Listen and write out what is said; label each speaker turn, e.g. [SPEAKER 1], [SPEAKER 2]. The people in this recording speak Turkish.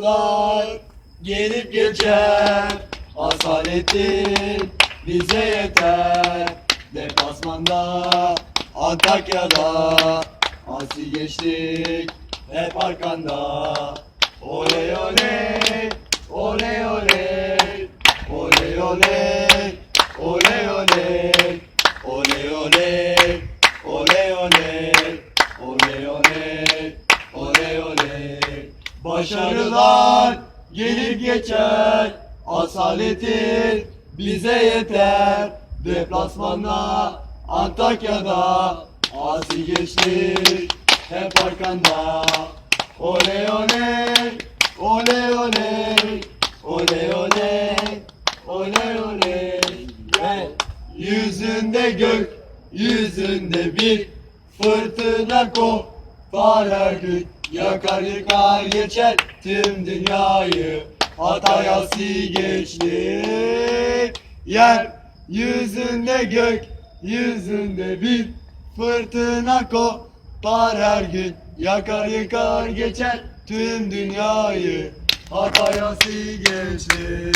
[SPEAKER 1] Başarılar gelip geçer. Asaletin bize yeter. Deplasmanda Antakya'da. Asi geçtik hep arkanda. Oley Başarılar gelip geçer Asaletin bize yeter. Deplasmanda Antakya'da Asi geçtik hep arkanda. Oley oley Oley oley Oley oley Oley oley Ve yüzünde gök Yüzünde bir fırtına kopar her gün Yakar yıkar geçer tüm dünyayı. Hatay asi geçti. Yer yüzünde gök Yüzünde bir fırtına kopar her gün. Yakar yıkar geçer tüm dünyayı. Hatay asi geçti